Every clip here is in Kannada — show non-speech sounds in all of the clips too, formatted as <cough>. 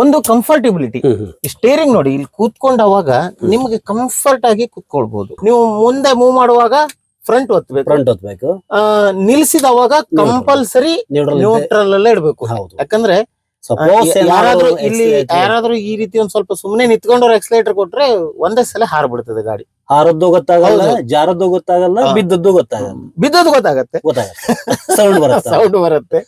ಒಂದು ಕಂಫರ್ಟಬಿಲಿಟಿ ಸ್ಟೇರಿಂಗ್ ನೋಡಿ ಇಲ್ಲಿ ಕೂತ್ಕೊಂಡವಾಗ ನಿಮ್ಗೆ ಕಂಫರ್ಟ್ ಆಗಿ ಕೂತ್ಕೊಳ್ಬಹುದು ನೀವು ಮುಂದೆ ಮೂವ್ ಮಾಡುವಾಗ ಫ್ರಂಟ್ ಒತ್ತಬೇಕು ಫ್ರಂಟ್ ಹೊತ್ಬೇಕು ಆ, ನಿಲ್ಸಿದವಾಗ ಕಂಪಲ್ಸರಿ ನ್ಯೂಟ್ರಲ್ ಅಲ್ಲೇ ಇಡಬೇಕು. ಹೌದು. ಯಾಕಂದ್ರೆ ಯಾರಾದ್ರೂ ಇಲ್ಲಿ ಯಾರಾದ್ರೂ ಈ ರೀತಿ ಒಂದ್ ಸ್ವಲ್ಪ ಸುಮ್ನೆ ನಿಂತ್ಕೊಂಡವ್ರು ಎಕ್ಸಲೇಟರ್ ಕೊಟ್ರೆ ಒಂದೇ ಸಲ ಹಾರ್ಬಿಡ್ತದೆ ಗಾಡಿ. ಹಾರದ್ದು ಗೊತ್ತಾಗಲ್ಲ. ಜಾರದ್ದು ಗೊತ್ತಾಗಲ್ಲ. ಬಿದ್ದದ್ದು ಗೊತ್ತಾಗಲ್ಲ. ಬಿದ್ದದ್ದು ಗೊತ್ತಾಗತ್ತೆ. ಗೊತ್ತಾಗತ್ತೆ. ಸೌಂಡ್ ಬರುತ್ತೆ. <laughs> ಸೌಂಡ್ ಬರುತ್ತೆ.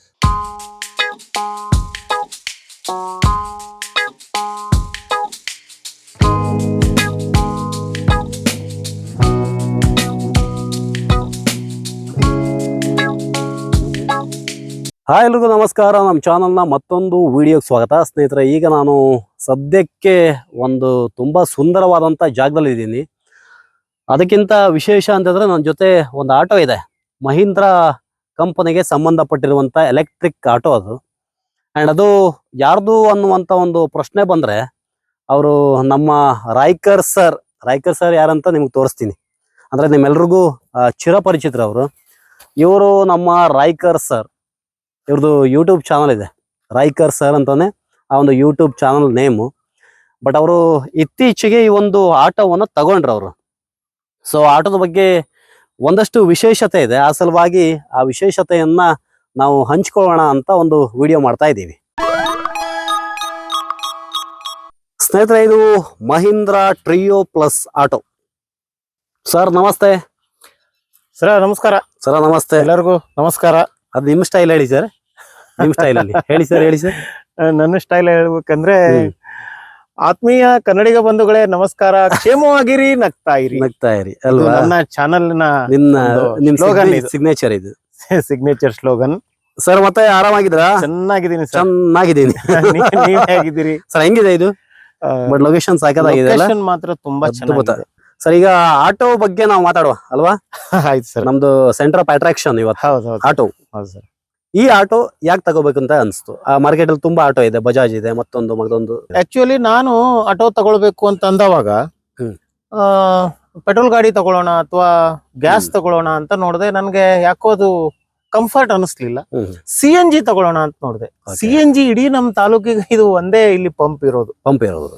ಹಾಯ್ ಎಲ್ರಿಗೂ ನಮಸ್ಕಾರ. ನಮ್ಮ ಚಾನಲ್ನ ಮತ್ತೊಂದು ವಿಡಿಯೋಗೆ ಸ್ವಾಗತ. ಸ್ನೇಹಿತರೆ, ಈಗ ನಾನು ಸದ್ಯಕ್ಕೆ ಒಂದು ತುಂಬ ಸುಂದರವಾದಂಥ ಜಾಗದಲ್ಲಿ ಇದ್ದೀನಿ. ಅದಕ್ಕಿಂತ ವಿಶೇಷ ಅಂತಂದರೆ ನನ್ನ ಜೊತೆ ಒಂದು ಆಟೋ ಇದೆ. ಮಹೀಂದ್ರ ಕಂಪನಿಗೆ ಸಂಬಂಧಪಟ್ಟಿರುವಂಥ ಎಲೆಕ್ಟ್ರಿಕ್ ಆಟೋ ಅದು. ಆ್ಯಂಡ್ ಅದು ಯಾರ್ದು ಅನ್ನುವಂಥ ಒಂದು ಪ್ರಶ್ನೆ ಬಂದರೆ, ಅವರು ನಮ್ಮ ರಾಯ್ಕರ್ ಸರ್. ರಾಯ್ಕರ್ ಸರ್ ಯಾರಂತ ನಿಮ್ಗೆ ತೋರಿಸ್ತೀನಿ. ಅಂದರೆ ನಿಮ್ಮೆಲ್ರಿಗೂ ಚಿರಪರಿಚಿತರವರು. ಚಿರಪರಿಚಿತರು ಅವರು ಇವರು ನಮ್ಮ ರಾಯ್ಕರ್ ಸರ್. ಇವ್ರದ್ದು ಯೂಟ್ಯೂಬ್ ಚಾನಲ್ ಇದೆ. ರಾಯ್ಕರ್ ಸರ್ ಅಂತಾನೆ ಆ ಒಂದು ಯೂಟ್ಯೂಬ್ ಚಾನಲ್ ನೇಮು ಬಟ್ ಅವರು ಇತ್ತೀಚೆಗೆ ಈ ಒಂದು ಆಟೋವನ್ನು ತಗೊಂಡ್ರು ಅವರು. ಸೊ ಆಟೋದ ಬಗ್ಗೆ ಒಂದಷ್ಟು ವಿಶೇಷತೆ ಇದೆ. ಆ ಸಲುವಾಗಿ ಆ ವಿಶೇಷತೆಯನ್ನ ನಾವು ಹಂಚ್ಕೊಳ್ಳೋಣ ಅಂತ ಒಂದು ವಿಡಿಯೋ ಮಾಡ್ತಾ ಇದ್ದೀವಿ. ಸ್ನೇಹಿತರೆ ಇದು Mahindra trio plus auto sir ನಮಸ್ತೆ. ಸರ್ ನಮಸ್ಕಾರ. ಸರ ನಮಸ್ತೆ. ಎಲ್ಲರಿಗೂ ನಮಸ್ಕಾರ. ಅದು ನಿಮ್ಮ ಸ್ಟೈಲ್ ಹೇಳಿ ಸರ್ ನಿಮ್ಮ ಸ್ಟೈಲ್ ಅಲ್ಲಿ. ಹೇಳಿ ಸರ್ ಹೇಳಿ ಸರ್ ನನ್ನ ಸ್ಟೈಲ್ ಹೇಳ್ಬೇಕಂದ್ರೆ. ಆತ್ಮೀಯ ಕನ್ನಡಿಗ ಬಂಧುಗಳೇ ನಮಸ್ಕಾರ. ಕ್ಷೇಮವಾಗಿರಿ ನಗ್ತಾ ಇರಿ. ನಗ್ತಾ ಇರಿ. ಅಲ್ವಾ? ನನ್ನ ಚಾನಲ್ ನಿನ್ನ ನಿಮ್ slogan ಸಿಗ್ನೇಚರ್ ಇದು. ಸಿಗ್ನೇಚರ್ ಸ್ಲೋಗನ್ ಸರ್ ಮತ್ತೆ ಆರಾಮಾಗಿದ್ರ ಚೆನ್ನಾಗಿದ್ದೀನಿ ಚೆನ್ನಾಗಿದ್ದೀನಿ. <laughs> ನೀವ್ ಹೇಗಿದ್ದೀರಿ? ಸರ್ ಹೆಂಗಿದೆ ಇದು? ಬಟ್ ಲೊಕೇಶನ್ ಸಾಕಾಗಿದೆ ಲೊಕೇಶನ್ ಮಾತ್ರ ತುಂಬಾ. ಚೆನ್ನಾಗಿದೆ. ಸರ್ ಈಗ ಆಟೋ ಬಗ್ಗೆ ನಾವು ಮಾತಾಡುವ ಅಲ್ವಾ? <laughs> ಆಯ್ತು ಸರ್ ನಮ್ದು ಸೆಂಟರ್ ಆಫ್ ಅಟ್ರಾಕ್ಷನ್ ಇವತ್ತು. ಹೌದು ಹೌದು. ಆಟೋ. ಹೌದು ಸರ್ ಈ ಆಟೋ ಯಾಕೆ ತಗೋಬೇಕಂತ ಅನಿಸ್ತು? ಆ ಮಾರ್ಕೆಟ್ ಅಲ್ಲಿ ತುಂಬಾ ಆಟೋ ಇದೆ ಬಜಾಜ್ ಇದೆ ಮತ್ತೊಂದು ಮತ್ತೊಂದು. ಆಕ್ಚುಲಿ ನಾನು ಆಟೋ ತಗೊಳ್ಬೇಕು ಅಂತ ಅಂದವಾಗ ಹ್ಮ್. ಪೆಟ್ರೋಲ್ ಗಾಡಿ ತಗೊಳ್ಳೋಣ ಅಥವಾ ಗ್ಯಾಸ್ ತಗೊಳ್ಳೋಣ ಅಂತ ನೋಡಿದೆ ನನಗೆ ಯಾಕೋ ಅದು ಕಂಫರ್ಟ್ ಅನಿಸ್ಲಿಲ್ಲ. ಸಿ ಎನ್ ಜಿ ತಗೊಳ್ಳೋಣ ಅಂತ ನೋಡಿದೆ. Okay. ಸಿ ಎನ್ ಜಿ ಇಡೀ ನಮ್ಮ ತಾಲೂಕಿಗೆ ಇದು ಒಂದೇ ಇಲ್ಲಿ ಪಂಪ್ ಇರೋದು. ಪಂಪ್ ಇರೋದು.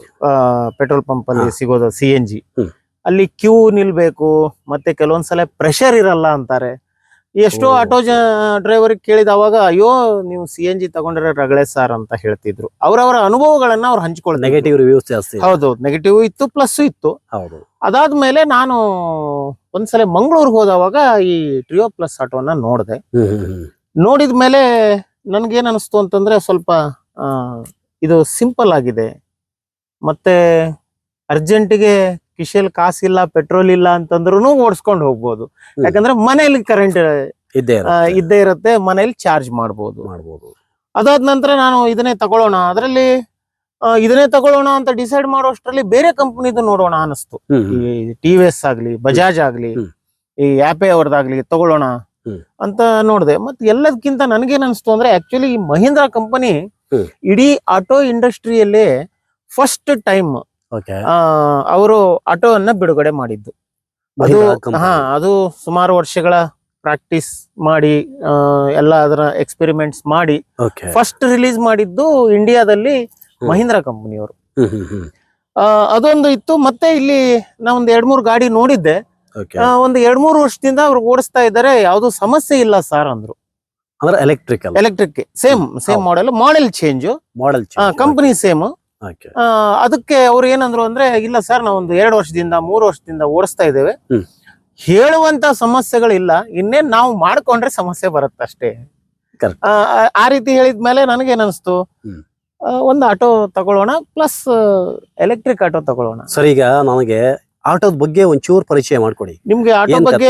ಪೆಟ್ರೋಲ್ ಪಂಪ್ ಅಲ್ಲಿ. ಸಿಗೋದು ಸಿ ಎನ್ ಜಿ ಹ್ಮ್. ಅಲ್ಲಿ ಕ್ಯೂ ನಿಲ್ಬೇಕು ಮತ್ತೆ ಕೆಲವೊಂದ್ಸಲ ಪ್ರೆಷರ್ ಇರಲ್ಲ ಅಂತಾರೆ. ಎಷ್ಟೋ ಆಟೋ ಜ ಡ್ರೈವರ್ ಕೇಳಿದವಾಗ ಅಯ್ಯೋ ನೀವು ಸಿ ಎನ್ ಜಿ ತಗೊಂಡ್ರೆ ರಗಳೆ ಸಾರ್ ಅಂತ ಹೇಳ್ತಿದ್ರು. ಅವರವರ ಅನುಭವಗಳನ್ನ ಅವ್ರು ಹಂಚ್ಕೊಳ್ತಾರೆ ನೆಗೆಟಿವ್ ರಿವ್ಯೂಸ್ ಜಾಸ್ತಿ. ಹೌದು ನೆಗೆಟಿವ್ ಇತ್ತು ಪ್ಲಸ್ ಇತ್ತು. ಹೌದು. ಅದಾದ್ಮೇಲೆ ನಾನು ಒಂದ್ಸಲ ಮಂಗಳೂರಿಗೆ ಹೋದವಾಗ ಈ ಟ್ರಿಯೋ ಪ್ಲಸ್ ಆಟೋನ ನೋಡಿದೆ. ನೋಡಿದ ಮೇಲೆ ನನ್ಗೇನ್ ಅನಿಸ್ತು ಅಂತಂದ್ರೆ ಸ್ವಲ್ಪ ಇದು ಸಿಂಪಲ್ ಆಗಿದೆ. ಮತ್ತೆ ಅರ್ಜೆಂಟಿಗೆ ಕಿಶೆಲ್ ಕಾಸಿಲ್ಲ ಪೆಟ್ರೋಲ್ ಇಲ್ಲ ಅಂತಂದ್ರೂ ಓಡಿಸ್ಕೊಂಡು ಹೋಗ್ಬೋದು. ಯಾಕಂದ್ರೆ ಮನೇಲಿ ಕರೆಂಟ್ ಇದ್ದೇ ಇರುತ್ತೆ. ಇದ್ದೇ ಇರುತ್ತೆ ಮನೇಲಿ ಚಾರ್ಜ್ ಮಾಡ್ಬೋದು ಮಾಡ್ಬೋದು ಅದಾದ ನಂತರ ನಾನು ಇದನ್ನೇ ತಗೊಳ್ಳೋಣ ಅದರಲ್ಲಿ ಇದನ್ನೇ ತಗೊಳ್ಳೋಣ ಅಂತ ಡಿಸೈಡ್ ಮಾಡೋಷ್ಟರಲ್ಲಿ ಬೇರೆ ಕಂಪನಿದು ನೋಡೋಣ ಅನಿಸ್ತು. ಈ ಟಿ ವಿ ಎಸ್ ಆಗ್ಲಿ ಬಜಾಜ್ ಆಗ್ಲಿ ಈ ಆಪೆ ಅವ್ರದ್ದಾಗ್ಲಿ ತಗೊಳ್ಳೋಣ. ಅಂತ ನೋಡಿದೆ ಮತ್ತೆ ಎಲ್ಲದಕ್ಕಿಂತ ನನಗೇನ್ ಅನಿಸ್ತು ಅಂದ್ರೆ ಆಕ್ಚುಲಿ ಈ ಮಹೀಂದ್ರ ಕಂಪನಿ. ಇಡೀ ಆಟೋ ಇಂಡಸ್ಟ್ರಿಯಲ್ಲಿ ಫಸ್ಟ್ ಟೈಮ್ ಅವರು ಆಟೋವನ್ನ ಬಿಡುಗಡೆ ಮಾಡಿದ್ದು. ಅದು ಹಾ ಅದು ಸುಮಾರು ವರ್ಷಗಳ ಪ್ರಾಕ್ಟೀಸ್ ಮಾಡಿ ಎಲ್ಲ ಅದರ ಎಕ್ಸ್ಪೆರಿಮೆಂಟ್ಸ್ ಮಾಡಿ ಫಸ್ಟ್ ರಿಲೀಸ್ ಮಾಡಿದ್ದು ಇಂಡಿಯಾದಲ್ಲಿ ಮಹೀಂದ್ರಾ ಕಂಪನಿಯವರು. ಅದೊಂದು ಇತ್ತು. ಮತ್ತೆ ಇಲ್ಲಿ ನಾ ಒಂದ್ ಎರಡ್ ಮೂರು ಗಾಡಿ ನೋಡಿದ್ದೆ. ಒಂದು ಎರಡ್ ಮೂರು ವರ್ಷದಿಂದ ಅವ್ರು ಓಡಿಸ್ತಾ ಇದ್ದಾರೆ. ಯಾವ್ದು ಸಮಸ್ಯೆ ಇಲ್ಲ ಸರ್ ಅಂದ್ರು. ಅಂದ್ರೆ electrical electric same same model model change model company same ಅದಕ್ಕೆ ಅವ್ರು ಏನಂದ್ರು ಅಂದ್ರೆ ಇಲ್ಲ ಸರ್ ನಾವು ಒಂದು ಎರಡು ವರ್ಷದಿಂದ ಮೂರು ವರ್ಷದಿಂದ ಓಡಿಸ್ತಾ ಇದ್ದೇವೆ. ಹೇಳುವಂತ ಸಮಸ್ಯೆಗಳಿಲ್ಲ. ಇನ್ನೇನ್ ನಾವು ಮಾಡ್ಕೊಂಡ್ರೆ ಸಮಸ್ಯೆ ಬರುತ್ತೆ ಅಷ್ಟೇ. ಆ, ರೀತಿ ಹೇಳಿದ್ಮೇಲೆ ಮೇಲೆ ನನಗೆ. ಆ, ಒಂದು ಆಟೋ ತಗೊಳ್ಳೋಣ ಪ್ಲಸ್ ಎಲೆಕ್ಟ್ರಿಕ್ ಆಟೋ ತಗೊಳ್ಳೋಣ. ಸರಿ ಈಗ ನನಗೆ ಆಟೋದ ಬಗ್ಗೆ ಒಂಚೂರು ಪರಿಚಯ ಮಾಡ್ಕೊಡಿ. ನಿಮ್ಗೆ ಆಟೋ ಬಗ್ಗೆ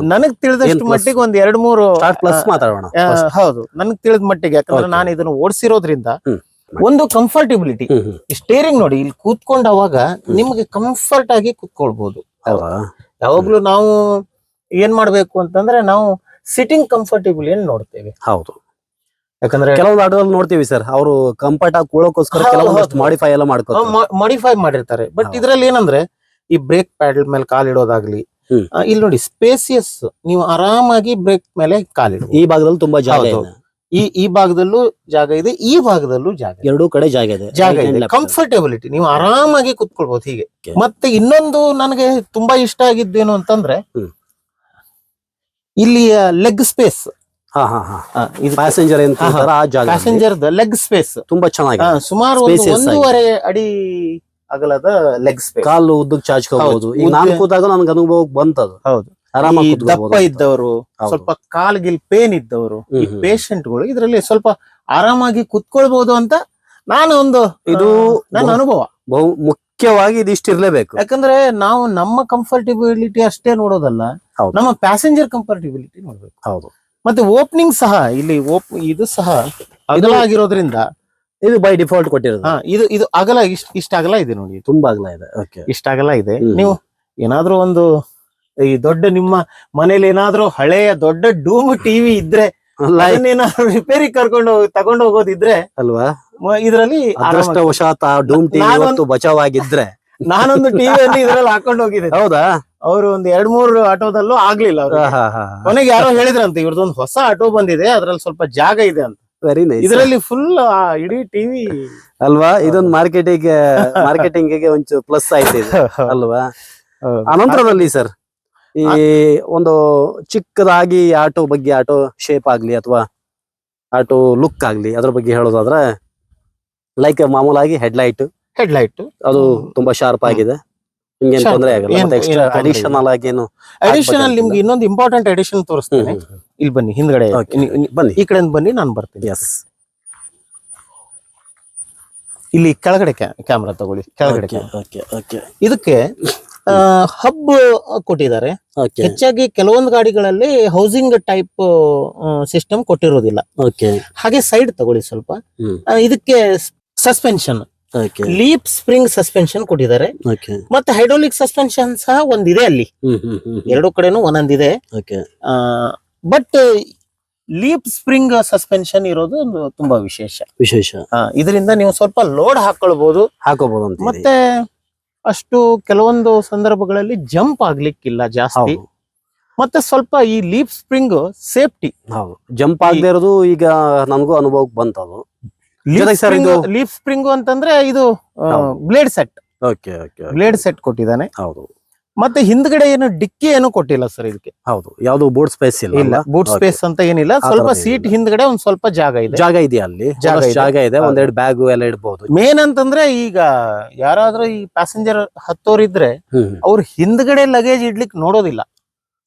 ನನಗ್ ತಿಳಿದಷ್ಟು ಮಟ್ಟಿಗೆ ಒಂದ್ ಎರಡ್ ಮೂರು ಪ್ಲಸ್ ಮಾತಾಡೋಣ ಹೌದು. ನನಗ್ ತಿಳಿದ ಮಟ್ಟಿಗೆ ಯಾಕಂದ್ರೆ. ನಾನು ಇದನ್ನು ಓಡಿಸಿರೋದ್ರಿಂದ. ಒಂದು ಕಂಫರ್ಟಬಿಲಿಟಿ ಸ್ಟೇರಿಂಗ್ ನೋಡಿ ಇಲ್ಲಿ ಕೂತ್ಕೊಂಡವಾಗ ನಿಮ್ಗೆ ಕಂಫರ್ಟ್ ಆಗಿ ಕೂತ್ಕೊಳ್ಬಹುದು ಹೌದಾ? ಯಾವಾಗ್ಲೂ ನಾವು ಏನ್ ಮಾಡ್ಬೇಕು ಅಂತಂದ್ರೆ ನಾವು ಸಿಟ್ಟಿಂಗ್ ಕಂಫರ್ಟಬಲ್ ಏನ್ ನೋಡ್ತೇವೆ. ಹೌದು. ಯಾಕಂದ್ರೆ ಕೆಲವೊಂದು ಆಟೋದಲ್ಲಿ ನೋಡ್ತೀವಿ ಸರ್ ಅವರು ಕಂಫರ್ಟ್ ಆಗಿ ಕೂಳೋಕೋಸ್ಕರ ಕೆಲವೊಂದಷ್ಟು. ಮಾಡಿಫೈ ಎಲ್ಲ ಮಾಡ್ಕೊಂಡು ಮಾಡಿಫೈ ಮಾಡಿರ್ತಾರೆ. ಬಟ್. ಇದ್ರಲ್ಲಿ ಏನಂದ್ರೆ ಈ ಬ್ರೇಕ್ ಪ್ಯಾಡಲ್ ಮೇಲೆ ಕಾಲಿಡೋದಾಗ್ಲಿ ಇಡೋದಾಗ್ಲಿ ಇಲ್ಲಿ ನೋಡಿ ಸ್ಪೇಸಿಯಸ್ ನೀವು ಆರಾಮಾಗಿ ಬ್ರೇಕ್ ಮೇಲೆ ಕಾಲಿಡ ಈ ಭಾಗದಲ್ಲಿ ತುಂಬಾ ಜಾಗ ಈ ಈ ಭಾಗದಲ್ಲೂ ಜಾಗ ಇದೆ ಈ ಭಾಗದಲ್ಲೂ ಜಾಗ. ಎರಡೂ ಕಡೆ ಜಾಗ ಇದೆ. ಜಾಗ ಇದೆ. ಕಂಫರ್ಟೆಬಿಲಿಟಿ ನೀವು ಆರಾಮಾಗಿ ಕುತ್ಕೊಳ್ಬಹುದು ಹೀಗೆ. ಮತ್ತೆ ಇನ್ನೊಂದು ನನಗೆ ತುಂಬಾ ಇಷ್ಟ ಆಗಿದ್ದೇನು ಅಂತಂದ್ರೆ ಇಲ್ಲಿಯ ಇಲ್ಲಿ ಲೆಗ್ ಸ್ಪೇಸ್ ಹಾ ಹಾ. ಹಾ ಇದು. ಪ್ಯಾಸೆಂಜರ್ ಪ್ಯಾಸೆಂಜರ್ ಲೆಗ್ ಸ್ಪೇಸ್ ತುಂಬಾ ಚೆನ್ನಾಗಿ ಸುಮಾರು ಒಂದು ಒಂದೂವರೆ ಅಡಿ ಅಗಲದ ಲೆಗ್ ಸ್ಪೇಸ್ ಕಾಲು ಉದ್ದಕ್ಕೆ ಚಾಚ್ಕೋಬಹುದು ಹೌದು, ಈಗ ನಾನು ಕೂತಾಗ ನನ್ಗೆ ಅನುಭವ ಬಂತದು. ಹೌದು. ಆರಾಮಾಗಿ ಈ ಕೂತ್ಕೊಳ್ಬೋದು ದಪ್ಪ. ಇದ್ದವರು ಹೌದು. ಸ್ವಲ್ಪ ಕಾಲ್ಗಿಲ್ ಪೇನ್ ಇದ್ದವರು ಈ ಹ್ಮ್, ಹ್ಮ್. ಪೇಷಂಟ್ಗಳು ಇದರಲ್ಲಿ ಸ್ವಲ್ಪ ಆರಾಮಾಗಿ ಕುತ್ಕೊಳ್ಬಹುದು ಅಂತ ನಾನು ಒಂದು ಇದು ಆ, ನನ್ನ ಅನುಭವ ಬಹು ಮುಖ್ಯವಾಗಿ ಇದಿಷ್ಟು ಇರ್ಲೇಬೇಕು ಯಾಕಂದ್ರೆ ನಾವು ನಮ್ಮ ಕಂಫರ್ಟಬಿಲಿಟಿ ಅಷ್ಟೇ ನೋಡೋದಲ್ಲ ಹೌದು. ನಮ್ಮ ಪ್ಯಾಸೆಂಜರ್ ಕಂಫರ್ಟಬಿಲಿಟಿ ನೋಡ್ಬೇಕು ಹೌದು ಮತ್ತೆ ಓಪನಿಂಗ್ ಸಹ ಇಲ್ಲಿ ಓಪ್ ಇದು ಸಹ ಅಗಲ ಆಗಿರೋದ್ರಿಂದ ಇದು ಬೈ ಡಿಫಾಲ್ಟ್ ಕೊಟ್ಟಿರೋದು ಹಾ ಇದು ಇದು ಅಗಲ ಇಷ್ಟ ಇಷ್ಟ ಅಗಲ ಇದೆ ನೋಡಿ ಇದು. ತುಂಬಾ ಅಗಲ ಇದೆ ಓಕೆ ಇಷ್ಟ ಅಗಲ ಇದೆ ಹ್ಮ್. ನೀವು ಏನಾದ್ರೂ ಒಂದು ಈ ದೊಡ್ಡ ನಿಮ್ಮ ಮನೇಲಿ ಏನಾದ್ರೂ ಹಳೆಯ ದೊಡ್ಡ ಡೂಮ್ ಟಿವಿ ಇದ್ರೆ ಏನಾದ್ರು ರಿಪೇರಿ ಕರ್ಕೊಂಡು ಹೋಗಿ ತಗೊಂಡು ಹೋಗೋದಿದ್ರೆ ಅಲ್ವಾ? ಇದ್ರಲ್ಲಿ ಅದೃಷ್ಟ ವಶಾತ್ ಆ ಡೂಮ್ ಟಿವಿ ಬಚಾವ್ ಬಚಾವಾಗಿದ್ರೆ. ನಾನೊಂದು ಟಿವಿಯಲ್ಲಿ ಇದ್ರಲ್ಲಿ ಹಾಕೊಂಡು ಹೋಗಿದ್ದೆ. ಹೌದಾ? ಅವರು ಒಂದ್ ಎರಡ್ ಮೂರು ಆಟೋದಲ್ಲೂ ಆಗ್ಲಿಲ್ಲ ಅವ್ರು. ಕೊನೆಗೆ ಯಾರೋ ಹೇಳಿದ್ರಂತೆ ಇವ್ರದೊಂದು ಹೊಸ ಆಟೋ ಬಂದಿದೆ ಅದ್ರಲ್ಲಿ ಸ್ವಲ್ಪ ಜಾಗ ಇದೆ ಅಂತ. ವೆರಿ ನೈಸ್ ಇದರಲ್ಲಿ ಫುಲ್ ಇಡೀ ಟಿವಿ ಅಲ್ವಾ? ಇದೊಂದು ಮಾರ್ಕೆಟಿಂಗ್ ಮಾರ್ಕೆಟಿಂಗ್ಗೆ ಒಂಚೂರು ಪ್ಲಸ್ ಆಯ್ತು ಅಲ್ವಾ? ಅನಂತರದಲ್ಲಿ ಸರ್ ಈ ಒಂದು ಚಿಕ್ಕದಾಗಿ ಆಟೋ ಬಗ್ಗೆ ಆಟೋ ಶೇಪ್ ಆಗ್ಲಿ ಅಥವಾ ಆಟೋ ಲುಕ್ ಆಗ್ಲಿ ಅದ್ರ ಬಗ್ಗೆ ಹೇಳೋದಾದ್ರೆ ಲೈಕ್ ಮಾಮೂಲಾಗಿ ಹೆಡ್ಲೈಟ್ ಹೆಡ್ಲೈಟ್ ಅದು ತುಂಬಾ ಶಾರ್ಪ್ ಆಗಿದೆ. ತೊಂದರೆ ಆಗಲ್ಲ. ಎಕ್ಸ್ಟ್ರಾ ಅಡಿಷನಲ್ ಆಗಿ ಏನು ಅಡಿಷನಲ್. ನಿಮ್ಗೆ ಇನ್ನೊಂದು ಇಂಪಾರ್ಟೆಂಟ್ ಅಡಿಷನ್ ತೋರಿಸ್ತೀನಿ. ಇಲ್ಲಿ ಬನ್ನಿ ಹಿಂದ್ಗಡೆ. ಬನ್ನಿ. ಈ ಕಡೆಯಿಂದ ಬನ್ನಿ ನಾನು ಬರ್ತೀನಿ. ಎಸ್ ಇಲ್ಲಿ ಕೆಳಗಡೆ ಕ್ಯಾಮ್ರಾ ತಗೊಳ್ಳಿ. ಕೆಳಗಡೆ ಇದಕ್ಕೆ ಹಬ್ ಕೊಟ್ಟಿದ್ದಾರೆ. ಹೆಚ್ಚಾಗಿ ಕೆಲವೊಂದು ಗಾಡಿಗಳಲ್ಲಿ ಹೌಸಿಂಗ್ ಟೈಪ್ ಸಿಸ್ಟಮ್ ಕೊಟ್ಟಿರೋದಿಲ್ಲ. ಹಾಗೆ ಸೈಡ್ ತಗೊಳ್ಳಿ ಸ್ವಲ್ಪ. ಇದಕ್ಕೆ suspension okay leaf spring suspension ಕೊಟ್ಟಿದ್ದಾರೆ. ಮತ್ತೆ ಹೈಡ್ರೋಲಿಕ್ ಸಸ್ಪೆನ್ಷನ್ ಸಹ ಒಂದಿದೆ ಅಲ್ಲಿ. ಎರಡು ಕಡೆನೂ ಒಂದೊಂದಿದೆ. Okay but leaf spring suspension ಇರೋದು ಒಂದು ತುಂಬಾ ವಿಶೇಷ. ವಿಶೇಷ. ಇದರಿಂದ ನೀವು ಸ್ವಲ್ಪ ಲೋಡ್ ಹಾಕೊಳ್ಬಹುದು ಹಾಕೋಬಹುದು ಅಂತ ಮತ್ತೆ ಅಷ್ಟು ಕೆಲವೊಂದು ಸಂದರ್ಭಗಳಲ್ಲಿ ಜಂಪ್ ಆಗ್ಲಿಕ್ಕಿಲ್ಲ ಜಾಸ್ತಿ. ಮತ್ತೆ ಸ್ವಲ್ಪ ಈ ಲೀಪ್ ಸ್ಪ್ರಿಂಗ್ ಸೇಫ್ಟಿ. ಹೌದು. ಜಂಪ್ ಆಗದೆ ಇರೋದು ಈಗ ನಮಗೂ ಅನುಭವಕ್ಕೆ ಬಂತದು. ಲೀಪ್ ಸ್ಪ್ರಿಂಗ್ ಇದು- ಲೀಪ್ ಸ್ಪ್ರಿಂಗ್ ಅಂತಂದ್ರೆ ಇದು. Blade set. Okay okay. Blade set ಕೊಟ್ಟಿದ್ದಾನೆ. ಹೌದು. ಮತ್ತೆ ಹಿಂದ್ಗಡೆ ಏನು ಡಿಕ್ಕಿ ಏನು ಕೊಟ್ಟಿಲ್ಲ ಸರ್ ಇದಕ್ಕೆ ಹೌದು ಯಾವ್ದು ಬೋರ್ಡ್ ಸ್ಪೇಸ್ ಇಲ್ಲ ಇಲ್ಲ? ಬೂಟ್ ಸ್ಪೇಸ್ ಅಂತ ಏನಿಲ್ಲ ಸ್ವಲ್ಪ ಸೀಟ್. ಹಿಂದ್ಗಡೆ ಒಂದ್ ಸ್ವಲ್ಪ ಜಾಗ ಇದೆ. ಜಾಗ ಇದೆ ಅಲ್ಲಿ ಜಾಗ ಇದೆ. ಒಂದೆರಡು ಬ್ಯಾಗ್ ಎಲ್ಲ ಇಡಬಹುದು ಮೇನ್ ಅಂತಂದ್ರೆ ಈಗ ಯಾರಾದ್ರೂ ಈ ಪ್ಯಾಸೆಂಜರ್ ಹತ್ತೋರ್ ಇದ್ರೆ ಅವ್ರು ಹಿಂದ್ಗಡೆ ಲಗೇಜ್ ಇಡ್ಲಿಕ್ಕೆ ನೋಡೋದಿಲ್ಲ.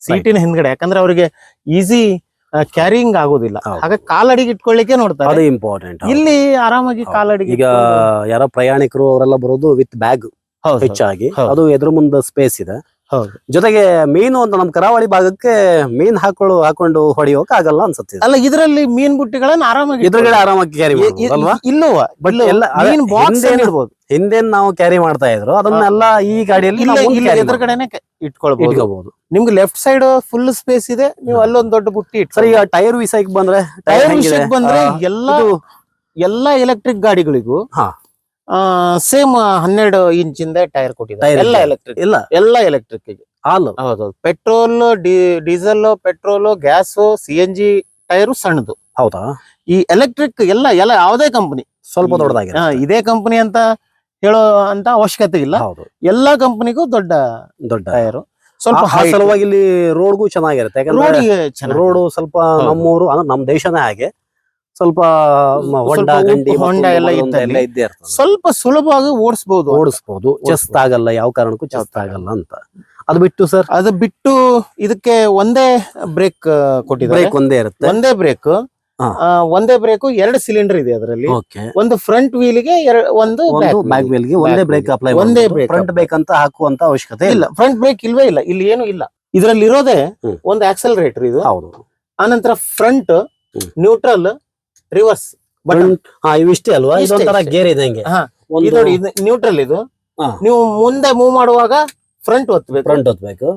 ಸೀಟಿನ ಹಿಂದ್ಗಡೆ ಯಾಕಂದ್ರೆ ಅವ್ರಿಗೆ ಈಸಿ ಕ್ಯಾರಿಂಗ್ ಆಗೋದಿಲ್ಲ. ಹಾಗೆ ಕಾಲಡಿಗೆ ಇಟ್ಕೊಳ್ಳಿಕ್ಕೆ ಅದು ನೋಡ್ತಾರೆ ಇಂಪಾರ್ಟೆಂಟ್ ಇಲ್ಲಿ ಆರಾಮಾಗಿ. ಕಾಲಡಿಗೆ ಈಗ ಯಾರೋ ಪ್ರಯಾಣಿಕರು ಅವರೆಲ್ಲ ಬರೋದು ವಿತ್ ಬ್ಯಾಗ್ ಹೌದು ಹೆಚ್ಚಾಗಿ. ಹೌದು. ಅದು ಎದುರು ಮುಂದೆ ಸ್ಪೇಸ್ ಇದೆ. ಹೌದು. ಜೊತೆಗೆ ಮೀನು ಅಂತ ನಮ್ ಕರಾವಳಿ ಭಾಗಕ್ಕೆ ಮೀನ್ ಹಾಕೊಳ್ಳು ಹಾಕೊಂಡು ಹೊಡಿಯೋಕ್ ಆಗಲ್ಲ ಅನ್ಸುತ್ತೆ ಇದು. ಅಲ್ಲ ಇದರಲ್ಲಿ ಮೀನ್ ಬುಟ್ಟಿಗಳನ್ನ ಆರಾಮಾಗಿ ಎದುರುಗಡೆ ಆರಾಮಾಗಿ ಕ್ಯಾರಿ ಮಾಡ್ಬೋದು ಅಲ್ವಾ? ಇಲ್ಲವ. But ಎಲ್ಲ ಅದೇ ಮೀನ್ ಬಾಕ್ಸ್ ಹಿಂದೇನು- ಇಡ್ಬೋದು. ಹಿಂದೇನ್ ನಾವು ಕ್ಯಾರಿ ಮಾಡ್ತಾ ಇದ್ರು ಅದನ್ನೆಲ್ಲ ಈ ಗಾಡಿಯಲ್ಲಿ ಇಲ್ಲ ನಾವು ಮುಂದೆ ಇಲ್ಲಿ carry ಎದುರುಗಡೆನೆ ಇಟ್ಕೊಳ್ಬಹುದು ಇಟ್ಕೋಬಹುದು ನಿಮ್ಗೆ ಲೆಫ್ಟ್ ಸೈಡ್ ಫುಲ್ ಸ್ಪೇಸ್ ಇದೆ ನೀವು ಅಲ್ಲೊಂದ್ ದೊಡ್ಡ ಬುಟ್ಟಿ ಸರ್ ಈಗ ಟೈರ್ ವಿಷಯಕ್ಕೆ ಬಂದ್ರೆ ಟೈರ್ ಟೈರ್ ವಿಷಯಕ್ಕೆ ಬಂದ್ರೆ ಎಲ್ಲಾ ಎಲ್ಲಾ ಎಲೆಕ್ಟ್ರಿಕ್ ಗಾಡಿಗಳಿಗೂ ಹಾ. ಸೇಮ್ ಹನ್ನೆರಡು ಇಂಚಿಂದ ಟೈರ್ ಕೊಟ್ಟಿದ್ದಾರೆ. ಎಲ್ಲ ಎಲೆಕ್ಟ್ರಿಕ್ ಇಲ್ಲ. ಎಲ್ಲ ಎಲೆಕ್ಟ್ರಿಕ್ ಹಾಲು. ಹೌದೌದು petrol diesel petrol gas C N G tyre ಸಣ್ಣದು. ಹೌದಾ? ಈ ಎಲೆಕ್ಟ್ರಿಕ್ ಎಲ್ಲ ಎಲ್ಲ ಯಾವುದೇ ಕಂಪನಿ ಸ್ವಲ್ಪ ದೊಡ್ಡದಾಗಿ ಇದೇ ಕಂಪನಿ ಅಂತ ಹೇಳೋ ಅಂತ ಅವಶ್ಯಕತೆ ಇಲ್ಲ. ಹೌದು. ಎಲ್ಲಾ ಕಂಪನಿಗೂ ದೊಡ್ಡ ದೊಡ್ಡ. ಟೈರ್ ಸ್ವಲ್ಪ ಸಲುವಾಗಿ ಇಲ್ಲಿ ರೋಡ್ಗೂ ಚೆನ್ನಾಗಿರುತ್ತೆ. ಯಾಕಂದ್ರೆ ರೋಡ್ ರೋಡ್ ಸ್ವಲ್ಪ ನಮ್ಮೂರು ಅಂದ್ರೆ ನಮ್ ದೇಶನೇ ಹಾಗೆ. ಸ್ವಲ್ಪ ಹೊಂಡ ಗಂಡಿ ಹೊಂಡ ಎಲ್ಲ ಎಲ್ಲ ಇದ್ದೇ ಇರ್ತದೆ. ಸ್ವಲ್ಪ ಸುಲಭವಾಗಿ ಓಡಿಸಬಹುದು ಓಡಿಸಬಹುದು ಚೆಸ್ಟ್ ಆಗಲ್ಲ ಯಾವ ಕಾರಣಕ್ಕೂ ಚೆಸ್ಟ್ ಆಗಲ್ಲ. ಅಂತ. ಅದು ಬಿಟ್ಟು ಸರ್? ಅದು ಬಿಟ್ಟು ಇದಕ್ಕೆ ಒಂದೇ ಬ್ರೇಕ್ ಕೊಟ್ಟಿದ್ದಾರೆ. ಬ್ರೇಕ್ ಒಂದೇ ಇರುತ್ತೆ. ಒಂದೇ ಬ್ರೇಕ್. ಒಂದೇ ಬ್ರೇಕ್ ಎರಡು ಸಿಲಿಂಡರ್ ಇದೆ ಅದರಲ್ಲಿ. ಒಂದು ಫ್ರಂಟ್ ವೀಲ್ಗೆ ಒಂದು ಒಂದು ಬ್ಯಾಕ್ wheel. ಗೆ ಒಂದೇ ಬ್ರೇಕ್ ಅಪ್ಲೈ ಒಂದೇ ಫ್ರಂಟ್ ಬ್ರೇಕ್ ಅಂತ ಹಾಕುವಂತ ಅವಶ್ಯಕತೆ ಇಲ್ಲ. ಇಲ್ಲ ಫ್ರಂಟ್ ಬ್ರೇಕ್ ಇಲ್ವೇ ಇಲ್ಲ. ಇಲ್ಲಿ ಏನು ಇಲ್ಲ. ಇದರಲ್ಲಿ ಇರೋದೇ ಒಂದು ಆಕ್ಸಲರೇಟರ್ ಇದು. ಹೌದು. ಆನಂತರ ಫ್ರಂಟ್ ನ್ಯೂಟ್ರಲ್ ರಿವರ್ಸ್ ಬಟನ್ ಹಾ ಇವಿಷ್ಟೇ ಅಲ್ವಾ? ಇಷ್ಟೇ, ಇದೊಂಥರ. ಗೇರ್ ಇದಂಗೆ ಹಾ, ಒಂದು ಇದು ನೋಡಿ ನ್ಯೂಟ್ರಲ್ ಇದು. ಹಾ. ನೀವು ಮುಂದೆ ಮೂವ್ ಮಾಡುವಾಗ ಫ್ರಂಟ್ ಒತ್ತಬೇಕು ಫ್ರಂಟ್ ಹೊತ್ಬೇಕು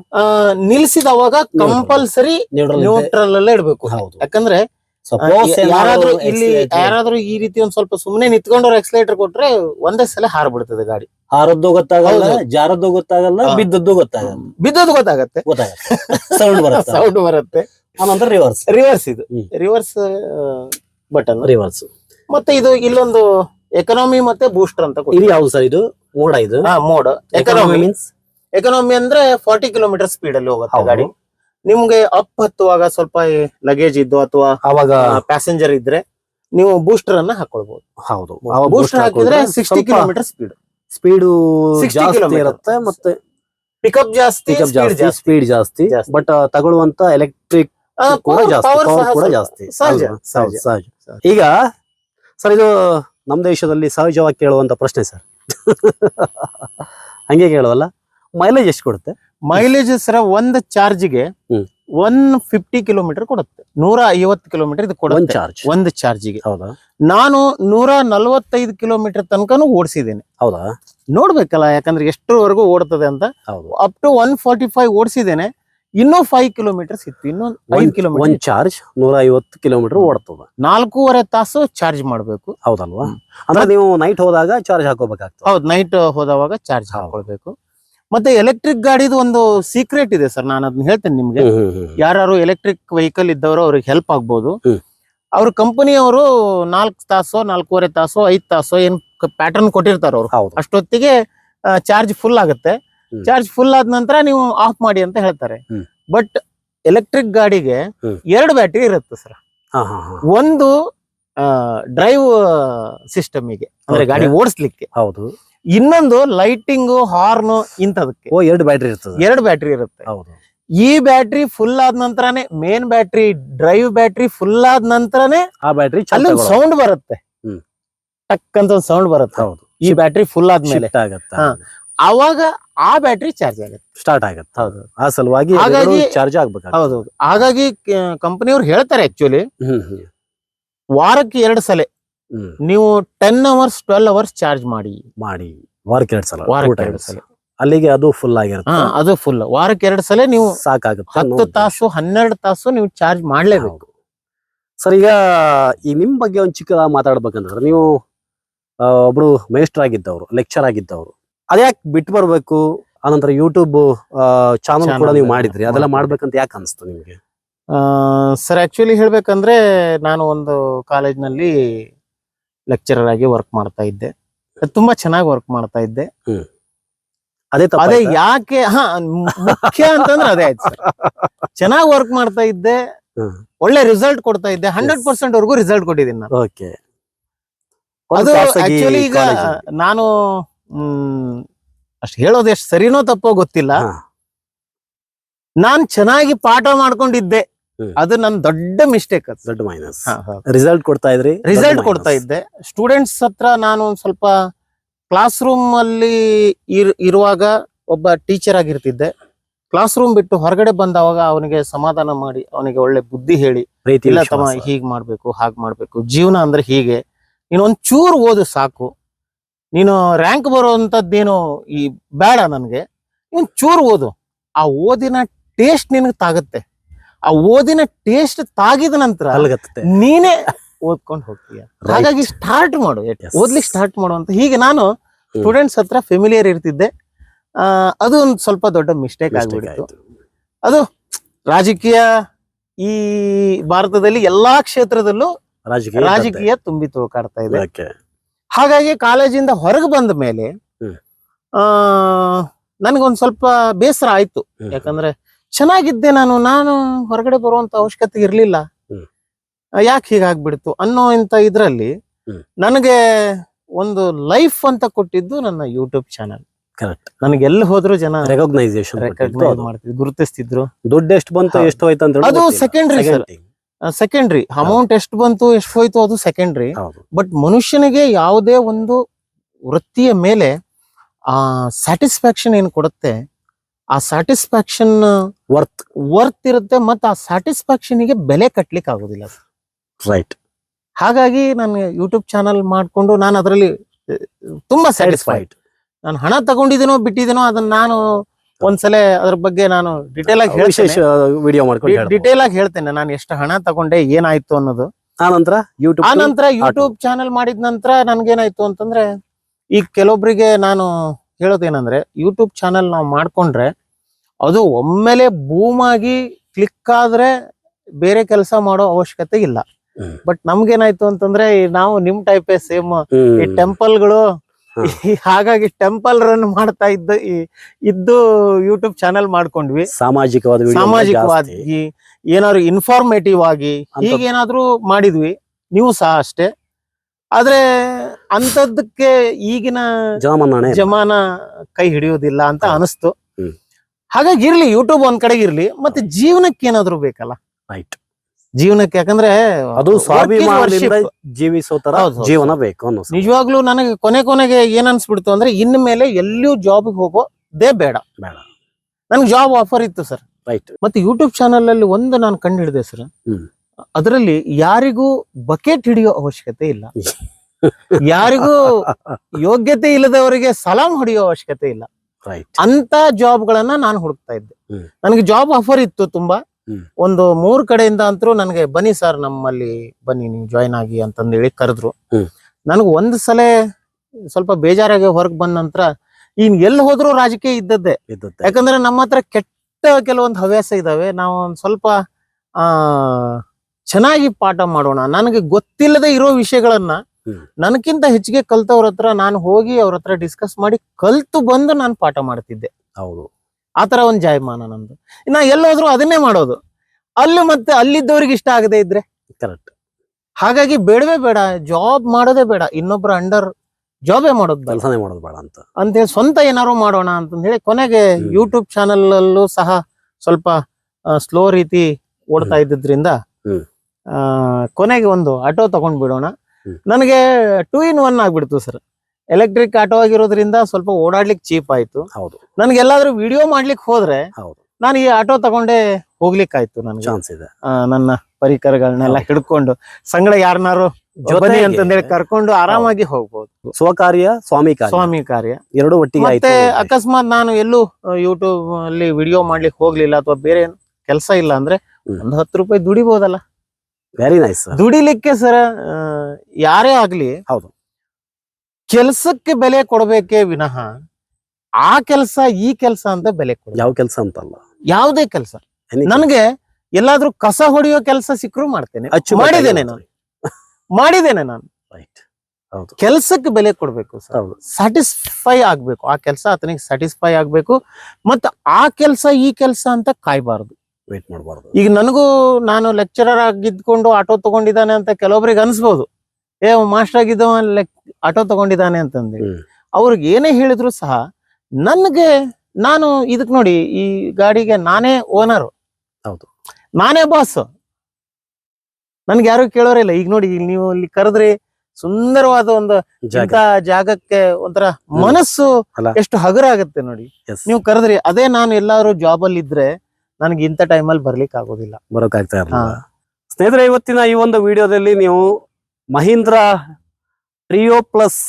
ನಿಲ್ಸಿದವಾಗ ಕಂಪಲ್ಸರಿ ನ್ಯೂಟ್ರಲ್ ನ್ಯೂಟ್ರಲ್ ಅಲ್ಲೇ ಇಡ್ಬೇಕು. ಹೌದು. ಯಾಕಂದ್ರೆ ಆ, ಸಪೋಸ್ ಯಾರಾದ್ರೂ ಇಲ್ಲಿ ಯಾರಾದ್ರೂ ಈ ರೀತಿ ಒಂದ್ ಸ್ವಲ್ಪ ಸುಮ್ನೆ ನಿಂತ್ಕೊಂಡವ್ರ ಎಕ್ಸಲೇಟರ್ ಕೊಟ್ರೆ ಒಂದೇ ಸಲ ಹಾರ್ಬಿಡ್ತದೆ ಗಾಡಿ. ಹಾರದ್ದು ಗೊತ್ತಾಗಲ್ಲ ಹೌದು. ಜಾರದ್ದು ಗೊತ್ತಾಗಲ್ಲ ಹಾ. ಬಿದ್ದದ್ದು ಗೊತ್ತಾಗಲ್ಲ. ಬಿದ್ದದ್ದು ಗೊತ್ತಾಗತ್ತೆ. ಗೊತ್ತಾಗತ್ತೆ. ಸೌಂಡ್ ಬರುತ್ತೆ. ಸೌಂಡ್ <laughs> ಬರುತ್ತೆ. ಆನಂತರ ರಿವರ್ಸ್ ರಿವರ್ಸ್ ಇದು. ಹ್ಮ್. Reverse button. ರಿವರ್ಸ್ ಮತ್ತೆ ಇದು ಇಲ್ಲೊಂದು ಎಕನಾಮಿ ಮತ್ತೆ ಬೂಸ್ಟರ್ ಅಂತ ಇದು ಯಾವ್ದು ಸರ್ ಇದು? ಮೋಡ ಇದು? ಮೋಡ್. ಎಕನಾಮಿ ಮೀನ್ಸ್ ಎಕನಾಮಿ ಅಂದ್ರೆ ಫಾರ್ಟಿ ಕಿಲೋಮೀಟರ್ ಸ್ಪೀಡ್ ಅಲ್ಲಿ ಹೋಗುತ್ತೆ ಗಾಡಿ. ನಿಮ್ಗೆ ಅಪ್ ಹತ್ತುವಾಗ ಸ್ವಲ್ಪ ಲಗೇಜ್ ಇದ್ದು ಅಥವಾ ಅವಾಗ ಪ್ಯಾಸೆಂಜರ್ ಇದ್ರೆ ನೀವು ಬೂಸ್ಟರ್ ಅನ್ನ ಹಾಕೊಳ್ಬಹುದು ಹೌದು. ಬೂಸ್ಟರ್ ಹಾಕಿದ್ರೆ ಸಿಕ್ಸ್ಟಿ ಕಿಲೋಮೀಟರ್ ಸ್ಪೀಡ್ ಸ್ಪೀಡ್ ಜಾಸ್ತಿ ಇರುತ್ತೆ ಮತ್ತೆ ಪಿಕಪ್ ಜಾಸ್ತಿ ಪಿಕಪ್ speed ಜಾಸ್ತಿ ಸ್ಪೀಡ್ ಜಾಸ್ತಿ. ಬಟ್ ತಗೊಳ್ಳುವಂತ ಎಲೆಕ್ಟ್ರಿಕ್ ಕೂಡ ಜಾಸ್ತಿ power ಪವರ್ ಸಹ ಕೂಡ ಜಾಸ್ತಿ. ಸಹಜ, ಅಲ್ವಾ? ಸಹಜ. ಹೌದು, ಸಹಜ. ಸಹಜ. ಈಗ ಸರ್ ಇದು ನಮ್ಮ ದೇಶದಲ್ಲಿ ಸಹಜವಾಗಿ ಕೇಳುವಂತ ಪ್ರಶ್ನೆ ಸರ್. ಹಂಗೆ ಕೇಳುವಲ್ಲ? ಮೈಲೇಜ್ ಎಷ್ಟು ಕೊಡುತ್ತೆ? ಮೈಲೇಜ್ ಸರ ಒಂದ್ ಚಾರ್ಜ್ಗೆ ಹ್ಮ್. ಒನ್ ಫಿಫ್ಟಿ ಕಿಲೋಮೀಟರ್ ಕೊಡುತ್ತೆ. ನೂರ ಐವತ್ತು ಕಿಲೋಮೀಟರ್ ಇದು ಒಂದ್ ಕೊಡುತ್ತೆ ಚಾರ್ಜ್ ಒಂದು ಚಾರ್ಜ್ಗೆ ಹೌದಾ? ನಾನು ನೂರ ನಲವತ್ತೈದು ಕಿಲೋಮೀಟರ್ ತನಕನೂ ಓಡಿಸಿದ್ದೇನೆ. ಹೌದಾ? ನೋಡ್ಬೇಕಲ್ಲ ಯಾಕಂದ್ರೆ ಎಷ್ಟರವರೆಗೂ ಓಡ್ತದೆ ಅಂತ. ಹೌದು. Up to one forty five ಓಡಿಸಿದ್ದೇನೆ. ಇನ್ನೂ ಫೈವ್ ಕಿಲೋಮೀಟರ್ಸ್ ಇತ್ತು ಇನ್ನೊಂದು ಐದು ಒಂದ್ ಕಿಲೋಮೀಟರ್ ಚಾರ್ಜ್ ನೂರ ಐವತ್ತು ಕಿಲೋಮೀಟರ್ ಓಡ್ತದ. ನಾಲ್ಕೂವರೆ ತಾಸು ಚಾರ್ಜ್ ಮಾಡಬೇಕು. ಹೌದಲ್ವಾ. ಅಂದ್ರೆ ನೀವು ನೈಟ್ ಹೋದಾಗ ಚಾರ್ಜ್ ಹಾಕೋಬೇಕಾಗ್ತದೆ ಹೌದು ನೈಟ್ ಹೋದವಾಗ ಚಾರ್ಜ್. ಹಾಕೊಳ್ಬೇಕು ಮತ್ತೆ ಎಲೆಕ್ಟ್ರಿಕ್ ಗಾಡಿದು ಒಂದು ಸೀಕ್ರೆಟ್ ಇದೆ ಸರ್ ನಾನು ಅದನ್ನ ಹೇಳ್ತೇನೆ ನಿಮ್ಗೆ. ಯಾರು ಎಲೆಕ್ಟ್ರಿಕ್ ವೆಹಿಕಲ್ ಇದ್ದವರು ಅವ್ರಿಗೆ ಹೆಲ್ಪ್ ಆಗ್ಬಹುದು ಅವ್ರ ಅವ್ರ ಕಂಪನಿಯವರು ನಾಲ್ಕು ತಾಸೋ ನಾಲ್ಕೂವರೆ ತಾಸೋ ಐದ್ ತಾಸೋ ಏನ್ ಪ್ಯಾಟರ್ನ್ ಕೊಟ್ಟಿರ್ತಾರ ಅವ್ರು. ಹೌದು. ಅಷ್ಟೊತ್ತಿಗೆ ಚಾರ್ಜ್ ಫುಲ್ ಆಗುತ್ತೆ. ಚಾರ್ಜ್ ಫುಲ್ ಆದ ನಂತರ ನೀವು ಆಫ್ ಮಾಡಿ ಅಂತ ಹೇಳ್ತಾರೆ. ಬಟ್ ಎಲೆಕ್ಟ್ರಿಕ್ ಗಾಡಿಗೆ. ಎರಡು ಬ್ಯಾಟ್ರಿ ಇರುತ್ತೆ ಸರ್ ಒಂದು ಡ್ರೈವ್ ಸಿಸ್ಟಮ್ಗೆ ಅಂದ್ರೆ ಗಾಡಿ ಓಡಿಸ್ಲಿಕ್ಕೆ. ಹೌದು. ಇನ್ನೊಂದು ಲೈಟಿಂಗ್ ಹಾರ್ನ್ ಇಂಥದಕ್ಕೆ. ಓ ಎರಡು ಬ್ಯಾಟ್ರಿ ಇರ್ತದೆ. ಎರಡು ಬ್ಯಾಟ್ರಿ ಇರುತ್ತೆ. ಹೌದು. ಈ ಬ್ಯಾಟ್ರಿ ಫುಲ್ ಆದ ನಂತರನೇ main battery drive battery full ಆದ ನಂತರನೇ ಆ ಬ್ಯಾಟ್ರಿ ಅಲ್ಲೊಂದು ಸೌಂಡ್ ಬರುತ್ತೆ. ಟಕ್ ಅಂತ ಒಂದು ಸೌಂಡ್ ಬರುತ್ತೆ. ಹೌದು. ಈ ಬ್ಯಾಟ್ರಿ ಫುಲ್ ಆದ್ಮೇಲೆ. ಅವಾಗ ಆ ಬ್ಯಾಟ್ರಿ ಚಾರ್ಜ್ ಆಗುತ್ತೆ. ಸ್ಟಾರ್ಟ್ ಆಗತ್ತೆ. ಹೌದು. ಆ ಸಲುವಾಗಿ ಹಾಗಾಗಿ- ಚಾರ್ಜ್ ಆಗ್ಬೇಕು ಹೌದು. ಹಾಗಾಗಿ ಕಂಪನಿಯವ್ರು ಹೇಳ್ತಾರೆ ಆಕ್ಚುಲಿ ವಾರಕ್ಕೆ ಎರಡು ಸಲ ನೀವು ten hours twelve hours charge ಮಾಡಿ. ಮಾಡಿ. ವಾರಕ್ಕೆ ಎರಡು ಸಲ. ವಾರಕ್ಕೆ ಎರಡು ಸಲ. ಅಲ್ಲಿಗೆ ಅದು ಫುಲ್ ಆಗಿರುತ್ತೆ. ಅದು ಫುಲ್ ವಾರಕ್ಕೆ ಎರಡು ಸಲ ನೀವು ಸಾಕಾಗುತ್ತೆ. ಹತ್ತು ತಾಸು ಹನ್ನೆರಡು ತಾಸು ನೀವು ಚಾರ್ಜ್ ಮಾಡಲೇಬೇಕು. ಸರ್ ಈಗ ಈ ನಿಮ್ ಬಗ್ಗೆ ಒಂದು ಚಿಕ್ಕದಾಗಿ ಮಾತಾಡ್ಬೇಕಂದ್ರೆ ನೀವು ಒಬ್ರು ಮೇಸ್ಟರ್ ಆಗಿದ್ದವರು ಲೆಕ್ಚರ್ ಆಗಿದ್ದವ್ರು ಅದ್ಯಾಕ್ ಬಿಟ್ಟು ಬರ್ಬೇಕು ಆನಂತರ ಯೂಟ್ಯೂಬ್ ಚಾನಲ್ ಕೂಡ ನೀವು ಮಾಡಿದ್ರಿ. ಅದೆಲ್ಲ. ಮಾಡ್ಬೇಕಂತ ಯಾಕೆ ಅನಿಸ್ತು ನಿಮ್ಗೆ? ಸರ್ ಆಕ್ಚುಲಿ ಹೇಳ್ಬೇಕಂದ್ರೆ ನಾನು ಒಂದು ಕಾಲೇಜ್ನಲ್ಲಿ ಲೆಕ್ಚರರ್ ಆಗಿ ವರ್ಕ್ ಮಾಡ್ತಾ ಇದ್ದೆ. ತುಂಬಾ ಚೆನ್ನಾಗಿ ವರ್ಕ್ ಮಾಡ್ತಾ ಇದ್ದೆ. ಅದೇ ಅದೇ ಯಾಕೆ ಹಾ ಮುಖ್ಯ ಅಂತಂದ್ರೆ ಅದೇ ಆಯ್ತು ಚೆನ್ನಾಗಿ ವರ್ಕ್ ಮಾಡ್ತಾ ಇದ್ದೆ. ಒಳ್ಳೆ ರಿಸಲ್ಟ್ ಕೊಡ್ತಾ ಇದ್ದೆ. ಹಂಡ್ರೆಡ್ ಪರ್ಸೆಂಟ್ ವರ್ಗೂ ರಿಸಲ್ಟ್ ಕೊಟ್ಟಿದ್ದೀನಿ ನಾನು. ಓಕೆ ಅದು ಆಕ್ಚುಲಿ ಈಗ ನಾನು ಹ್ಮ್ ಅಷ್ಟು ಹೇಳೋದು ಎಷ್ಟು ಸರಿನೋ ತಪ್ಪೋ ಗೊತ್ತಿಲ್ಲ. ನಾನ್ ಚೆನ್ನಾಗಿ ಪಾಠ ಮಾಡ್ಕೊಂಡಿದ್ದೆ. ಅದು ನನ್ ದೊಡ್ಡ ಮಿಸ್ಟೇಕ್ ಅದು. ದೊಡ್ಡ ಮೈನಸ್. ರಿಸಲ್ಟ್ ಕೊಡ್ತಾ ಇದ್ರಿ? ರಿಸಲ್ಟ್ ಕೊಡ್ತಾ ಇದ್ದೆ. ಸ್ಟೂಡೆಂಟ್ಸ್ ಹತ್ರ ನಾನು ಒಂದ್ ಸ್ವಲ್ಪ ಕ್ಲಾಸ್ ರೂಮ್ ಅಲ್ಲಿ ಇರ್- ಇರುವಾಗ ಒಬ್ಬ ಟೀಚರ್ ಆಗಿರ್ತಿದ್ದೆ. ಕ್ಲಾಸ್ ರೂಮ್ ಬಿಟ್ಟು ಹೊರಗಡೆ ಬಂದವಾಗ ಅವನಿಗೆ ಸಮಾಧಾನ ಮಾಡಿ ಅವನಿಗೆ ಒಳ್ಳೆ ಬುದ್ಧಿ ಹೇಳಿ ಇಲ್ಲ ತಮ್ಮ. ಹೀಗ್ ಮಾಡ್ಬೇಕು ಹಾಗ್ ಮಾಡ್ಬೇಕು ಜೀವನ ಅಂದ್ರೆ ಹೀಗೆ. ನೀನು ಒಂದ್ ಚೂರು ಓದು ಸಾಕು. ನೀನು ರ್ಯಾಂಕ್ ಬರುವಂತದ್ದೇನು ಈ ಬೇಡ ನನಗೆ. ನೀನ್ ಚೂರು ಓದು. ಆ ಓದಿನ ಟೇಸ್ಟ್ ನಿನಗೆ ತಾಗತ್ತೆ. ಆ ಓದಿನ ಟೇಸ್ಟ್ ತಾಗಿದ ನಂತರ ನೀನೇ ಓದ್ಕೊಂಡು ಹೋಗ್ತೀಯ. ಹಾಗಾಗಿ ಸ್ಟಾರ್ಟ್ ಮಾಡು. ಓದ್ಲಿಕ್ಕೆ ಸ್ಟಾರ್ಟ್ ಮಾಡು ಅಂತ. ಹೀಗೆ ನಾನು ಸ್ಟೂಡೆಂಟ್ಸ್ ಹತ್ರ ಫೆಮಿಲಿಯರ್ ಇರ್ತಿದ್ದೆ. ಆ, ಅದು ಒಂದು ಸ್ವಲ್ಪ ದೊಡ್ಡ ಮಿಸ್ಟೇಕ್ ಆಗಿಬಿಡ್ತು. ಅದು ರಾಜಕೀಯ ಈ ಭಾರತದಲ್ಲಿ ಎಲ್ಲಾ ಕ್ಷೇತ್ರದಲ್ಲೂ ರಾಜಕೀಯ ರಾಜಕೀಯ ತುಂಬಿ ತುಳುಕಾಡ್ತಾ ಇದೆ. ಹಾಗಾಗಿ ಕಾಲೇಜಿಂದ ಹೊರಗೆ ಬಂದ ಮೇಲೆ. ಆ ನನಗೊಂದು ಸ್ವಲ್ಪ ಬೇಸರ ಆಯ್ತು. ಯಾಕಂದ್ರೆ ಚೆನ್ನಾಗಿದ್ದೆ ನಾನು ನಾನು ಹೊರಗಡೆ ಬರುವಂತ ಅವಶ್ಯಕತೆ ಇರ್ಲಿಲ್ಲ. ಯಾಕೆ ಹೀಗಾಗ್ಬಿಡ್ತು ಅನ್ನೋ ಇಂತ ಇದ್ರಲ್ಲಿ ನನಗೆ ಒಂದು ಲೈಫ್ ಅಂತ ಕೊಟ್ಟಿದ್ದು ನನ್ನ ಯೂಟ್ಯೂಬ್ ಚಾನಲ್. ಕರೆಕ್ಟ್ ನನಗೆ ಎಲ್ಲಿ ಹೋದ್ರು ಜನ ರೆಕಗ್ನೈಸೇಷನ್ ರೆಕಗ್ನೈಸ್ ಮಾಡ್ತಿದ್ರು ಗುರುತಿಸ್ತಿದ್ರು. ದುಡ್ಡು ಎಷ್ಟು ಬಂತು. ಎಷ್ಟು ಹೋಯ್ತು ಅಂತ ಅದು ಗೊತ್ತಿಲ್ಲ. ಸೆಕೆಂಡ್ರಿ ಅಮೌಂಟ್ ಎಷ್ಟು ಬಂತು ಎಷ್ಟು ಹೋಯ್ತು ಅದು ಸೆಕೆಂಡ್ರಿ ಬಟ್ ಮನುಷ್ಯನಿಗೆ ಯಾವುದೇ ಒಂದು ವೃತ್ತಿಯ ಮೇಲೆ ಆ ಸ್ಯಾಟಿಸ್ಫ್ಯಾಕ್ಷನ್ ಏನ್ ಕೊಡುತ್ತೆ? ಆ ಸ್ಯಾಟಿಸ್ಫ್ಯಾಕ್ಷನ್ ವರ್ತ್ ವರ್ತ್ ಇರುತ್ತೆ ಮತ್ತೆ ಆ ಸ್ಯಾಟಿಸ್ಫ್ಯಾಕ್ಷನ್ಗೆ ಬೆಲೆ ಕಟ್ಲಿಕ್ಕೆ ಆಗುದಿಲ್ಲ ರೈಟ್ ಹಾಗಾಗಿ ನಾನು ಯೂಟ್ಯೂಬ್ ಚಾನಲ್ ಮಾಡ್ಕೊಂಡು ನಾನು ಅದರಲ್ಲಿ ತುಂಬಾ ಸ್ಯಾಟಿಸ್ಫೈಡ್ ನಾನು ಹಣ ತಗೊಂಡಿದ್ದೀನೋ ಬಿಟ್ಟಿದ್ದೀನೋ ಅದನ್ನ ನಾನು ಒಂದ್ಸಲ ಅದ್ರ ಬಗ್ಗೆ ನಾನು ಡಿಟೇಲ್ ಆಗಿ ವಿಶೇಷ ವಿಡಿಯೋ ಮಾಡ್ಕೊಂಡು. ಡಿಟೇಲ್ ಆಗಿ ಹೇಳ್ತೇನೆ ನಾನು ಎಷ್ಟು ಹಣ ತಗೊಂಡೆ ಏನಾಯ್ತು ಅನ್ನೋದು ಆ ನಂತರ ಯೂಟ್ಯೂಬ್ ಆ ನಂತರ ಯೂಟ್ಯೂಬ್ ಚಾನೆಲ್ ಮಾಡಿದ ನಂತರ ನನ್ಗೇನಾಯ್ತು ಅಂತಂದ್ರೆ ಈಗ ಕೆಲವೊಬ್ಬರಿಗೆ ನಾನು ಹೇಳೋದೇನಂದ್ರೆ ಯೂಟ್ಯೂಬ್ ಚಾನೆಲ್ ನಾವು ಮಾಡ್ಕೊಂಡ್ರೆ ಅದು ಒಮ್ಮೆಲೆ ಬೂಮ್ ಆಗಿ ಕ್ಲಿಕ್ ಆದ್ರೆ ಬೇರೆ ಕೆಲಸ ಮಾಡೋ ಅವಶ್ಯಕತೆ ಇಲ್ಲ. ಬಟ್ ನಮ್ಗೇನಾಯ್ತು ಅಂತಂದ್ರೆ ನಾವು ನಿಮ್ ಟೈಪೇ ಸೇಮ್ ಈ. ಟೆಂಪಲ್ಗಳು. ಹಾಗಾಗಿ ಟೆಂಪಲ್ ರನ್ ಮಾಡ್ತಾ ಇದ್ದ ಇದ್ದು ಯೂಟ್ಯೂಬ್ ಚಾನೆಲ್ ಮಾಡ್ಕೊಂಡ್ವಿ. ಸಾಮಾಜಿಕವಾದ. ಸಾಮಾಜಿಕವಾಗಿ ಏನಾದ್ರು ಇನ್ಫಾರ್ಮೇಟಿವ್ ಆಗಿ ಈಗ ಹೀಗೇನಾದ್ರೂ ಮಾಡಿದ್ವಿ. ನೀವು ಸಹ ಅಷ್ಟೇ. ಆದ್ರೆ ಅಂತದಕ್ಕೆ ಈಗಿನ ಜಮಾನ. ಜಮಾನ ಕೈ ಹಿಡಿಯೋದಿಲ್ಲ ಅಂತ. ಅನಿಸ್ತು. ಹಾಗಾಗಿ ಇರ್ಲಿ ಯೂಟ್ಯೂಬ್ ಒಂದ್ ಕಡೆಗೆ ಇರ್ಲಿ ಮತ್ತೆ ಜೀವನಕ್ಕೆ ಏನಾದ್ರು ಬೇಕಲ್ಲ. Right. ಜೀವನಕ್ಕೆ ಯಾಕಂದ್ರೆ ಅದು ಸ್ವಾಭಿಮಾನದಿಂದ. ಜೀವಿಸೋ ತರ. ಜೀವನ ಬೇಕು ಅನ್ನೋ ನಿಜವಾಗ್ಲೂ ನನಗೆ ಕೊನೆ ಕೊನೆಗೆ ಏನ್ ಅನ್ಸ್ಬಿಡ್ತು ಅಂದ್ರೆ ಇನ್ ಮೇಲೆ ಎಲ್ಲಿಯೂ ಜಾಬ್ ಹೋಗೋದೇ ಬೇಡ. ಬೇಡ. ನನ್ಗೆ ಜಾಬ್ ಆಫರ್ ಇತ್ತು ಸರ್ ರೈಟ್ ಮತ್ತೆ ಯೂಟ್ಯೂಬ್ ಚಾನಲ್ ಅಲ್ಲಿ ಒಂದು ನಾನು ಕಂಡು ಹಿಡಿದೆ ಸರ್ ಅದರಲ್ಲಿ ಯಾರಿಗೂ ಬಕೆಟ್ ಹಿಡಿಯೋ ಅವಶ್ಯಕತೆ ಇಲ್ಲ. <laughs> ಯಾರಿಗೂ ಯೋಗ್ಯತೆ ಇಲ್ಲದವರಿಗೆ ಸಲಾಂ ಹೊಡೆಯೋ ಅವಶ್ಯಕತೆ ಇಲ್ಲ. ರೈಟ್ ಅಂತ ಜಾಬ್ ಗಳನ್ನ ನಾನು ಹುಡುಕ್ತಾ ಇದ್ದೆ. ನನಗೆ ಜಾಬ್ ಆಫರ್ ಇತ್ತು ತುಂಬಾ. ಒಂದು ಮೂರ್ ಕಡೆಯಿಂದ ಅಂತರೂ ನನಗೆ ಬನ್ನಿ ಸರ್ ನಮ್ಮಲ್ಲಿ ಬನ್ನಿ ನೀವು ಜಾಯ್ನ್ ಆಗಿ ಅಂತಂದೇಳಿ ಕರೆದ್ರು. ನನಗೆ ಒಂದ್ ಸಲ ಸ್ವಲ್ಪ ಬೇಜಾರಾಗಿ ಹೊರಗ್ ಬಂದ ನಂತರ ಇನ್ ಎಲ್ಲಿ ಹೋದ್ರು ರಾಜಕೀಯ ಇದ್ದದ್ದೇ. ಇದ್ದದ್ದೇ. ಯಾಕಂದ್ರೆ ನಮ್ಮ ಹತ್ರ ಕೆಟ್ಟ ಕೆಲವೊಂದು ಹವ್ಯಾಸ ಇದಾವೆ. ನಾವು ಒಂದ್ ಸ್ವಲ್ಪ ಆ ಚೆನ್ನಾಗಿ ಪಾಠ ಮಾಡೋಣ. ನನಗೆ ಗೊತ್ತಿಲ್ಲದೆ ಇರೋ ವಿಷಯಗಳನ್ನ ನನ್ಕಿಂತ ನನಗಿಂತ ಹೆಚ್ಚಿಗೆ ಕಲ್ತವ್ರ ಹತ್ರ ನಾನು ಹೋಗಿ ಅವ್ರ ಹತ್ರ ಡಿಸ್ಕಸ್ ಮಾಡಿ ಕಲ್ತು ಬಂದು ನಾನು ಪಾಠ ಮಾಡ್ತಿದ್ದೆ. ಹೌದು. ಆತರ ಒಂದ್ ಜಾಯಮಾನ ನಂದು. ಇನ್ನ ಎಲ್ಲೋದ್ರು ಅದನ್ನೇ ಮಾಡೋದು. ಅಲ್ಲಿ ಮತ್ತೆ ಅಲ್ಲಿದ್ದವ್ರಿಗೆ ಇಷ್ಟ ಆಗದೆ ಇದ್ರೆ? ಕರೆಕ್ಟ್ ಹಾಗಾಗಿ ಬೇಡವೇ ಬೇಡ ಜಾಬ್ ಮಾಡೋದೇ ಬೇಡ. ಇನ್ನೊಬ್ರ ಅಂಡರ್ ಜಾಬೇ ಮಾಡೋದು ಬೇಡ. ಕೆಲಸನೇ ಮಾಡೋದು ಬೇಡ ಅಂತ. ಅಂತೇಳಿ ಸ್ವಂತ ಏನಾರು ಮಾಡೋಣ ಅಂತ ಹೇಳಿ ಕೊನೆಗೆ. ಯೂಟ್ಯೂಬ್ ಚಾನಲ್ ಅಲ್ಲೂ ಸಹ ಸ್ವಲ್ಪ ಸ್ಲೋ ರೀತಿ ಓಡ್ತಾ ಇದ್ದಿದ್ರಿಂದ. ಆ, ಕೊನೆಗೆ ಒಂದು ಆಟೋ ತಗೊಂಡ್ ಬಿಡೋಣ. ನನಗೆ ಟೂ ಇನ್ ಒನ್ ಆಗ್ಬಿಡ್ತು ಸರ್. ಎಲೆಕ್ಟ್ರಿಕ್ ಆಟೋ ಆಗಿರೋದ್ರಿಂದ ಸ್ವಲ್ಪ ಓಡಾಡ್ಲಿಕ್ಕೆ ಚೀಪ್ ಆಯ್ತು. ಹೌದು. ನನ್ಗೆ ಎಲ್ಲಾದ್ರೂ ವಿಡಿಯೋ ಮಾಡ್ಲಿಕ್ಕೆ ಹೋದ್ರೆ ಹೌದು. ನಾನು ಈ ಆಟೋ ತಗೊಂಡೇ ಹೋಗ್ಲಿಕ್ಕಾಯ್ತು ನನಗೆ. ಚಾನ್ಸ್ ಇದೆ. ಆ, ನನ್ನ ಪರಿಕರಗಳನ್ನೆಲ್ಲ ಹಿಡ್ಕೊಂಡು ಸಂಗಡ ಯಾರನ್ನಾರು ಜೊತೆ ಜೊತೆಗೆ ಅಂತಂದೇಳಿ ಕರ್ಕೊಂಡು ಆರಾಮಾಗಿ ಹೋಗ್ಬೋದು. ಸ್ವಕಾರ್ಯ ಸ್ವಾಮಿ ಕಾರ್ಯ. ಸ್ವಾಮಿ ಕಾರ್ಯ. ಎರಡು ಒಟ್ಟಿಗೆ ಆಯ್ತು ಮತ್ತೆ ಅಕಸ್ಮಾತ್ ನಾನು ಎಲ್ಲೂ ಯೂಟ್ಯೂಬ್ ಅಲ್ಲಿ ವಿಡಿಯೋ ಮಾಡ್ಲಿಕ್ಕೆ ಹೋಗ್ಲಿಲ್ಲ ಅಥವಾ ಬೇರೆ ಕೆಲಸ ಇಲ್ಲ ಅಂದ್ರೆ ಹ್ಮ್. ಒಂದು ಹತ್ತು ರೂಪಾಯಿ ದುಡಿಬಹುದಲ್ಲ ವೆರಿ ನೈಸ್ ದುಡಿಲಿಕ್ಕೆ ಸರ್ ಯಾರೇ ಆಗ್ಲಿ ಹೌದು. ಕೆಲ್ಸಕ್ಕೆ ಬೆಲೆ ಕೊಡ್ಬೇಕೇ ವಿನಃ ಆ ಕೆಲಸ ಈ ಕೆಲಸ ಅಂತ ಬೆಲೆ ಕೊಡ ಯಾವ ಕೆಲಸ ಅಂತಲ್ಲ? ಯಾವುದೇ ಕೆಲಸ. ನನಗೆ ಎಲ್ಲಾದ್ರೂ ಕಸ ಹೊಡೆಯೋ ಕೆಲಸ ಸಿಕ್ಕರು ಮಾಡ್ತೇನೆ. ಮಾಡಿದ್ದೇನೆ ನಾನು. ಮಾಡಿದ್ದೇನೆ ನಾನು. ರೈಟ್ ಹೌದು. ಕೆಲ್ಸಕ್ಕೆ ಬೆಲೆ ಕೊಡ್ಬೇಕು ಸ್ಯಾಟಿಸ್ಫೈ ಆಗ್ಬೇಕು. ಆ ಕೆಲಸ ಆತನಿಗೆ ಸ್ಯಾಟಿಸ್ಫೈ ಆಗ್ಬೇಕು. ಮತ್ತೆ ಆ ಕೆಲಸ ಈ ಕೆಲಸ ಅಂತ ಕಾಯ್ಬಾರ್ದು. ವೇಟ್ ಮಾಡಬಾರ್ದು. ಈಗ ನನಗೂ ನಾನು ಲೆಕ್ಚರರ್ ಆಗಿದ್ಕೊಂಡು ಆಟೋ ತಗೊಂಡಿದ್ದಾನೆ ಅಂತ ಕೆಲವೊಬ್ರಿಗೆ ಅನ್ಸ್ಬೋದು. ಏ ಮಾಸ್ಟರ್ ಆಗಿದ್ದವ ಲೈಕ್ ಆಟೋ ತಗೊಂಡಿದ್ದಾನೆ ಅಂತಂದು. ಅವ್ರಿಗೆ ಏನೇ ಹೇಳಿದ್ರು ಸಹ ನನಗೆ ನಾನು ಇದಕ್ ನೋಡಿ ಈ ಗಾಡಿಗೆ ನಾನೇ ಓನರ್ ಹೌದು. ನಾನೇ ಬಾಸ್ ನನ್ಗೆ ಯಾರು ಕೇಳೋರೇ ಇಲ್ಲ. ಈಗ ನೋಡಿ ನೀವು ಇಲ್ಲಿ ಕರೆದ್ರಿ ಸುಂದರವಾದ ಒಂದು ಜಾಗ. ಜಾಗಕ್ಕೆ ಒಂಥರ ಮನಸ್ಸು ಎಷ್ಟು ಹಗುರ ಆಗುತ್ತೆ ನೋಡಿ. ನೀವು ಕರೆದ್ರಿ ಅದೇ ನಾನು ಎಲ್ಲಾರು ಜಾಬ್ ಅಲ್ಲಿ ಇದ್ರೆ ನನಗೆ ಇಂಥ ಟೈಮಲ್ಲಿ ಬರ್ಲಿಕ್ಕೆ ಆಗೋದಿಲ್ಲ ಬರೋಕಾಗ್ತಾ. ಸ್ನೇಹಿತರೆ ಇವತ್ತಿನ ಈ ಒಂದು ವಿಡಿಯೋದಲ್ಲಿ ನೀವು ಮಹೀಂದ್ರ ಟ್ರಿಯೋ ಪ್ಲಸ್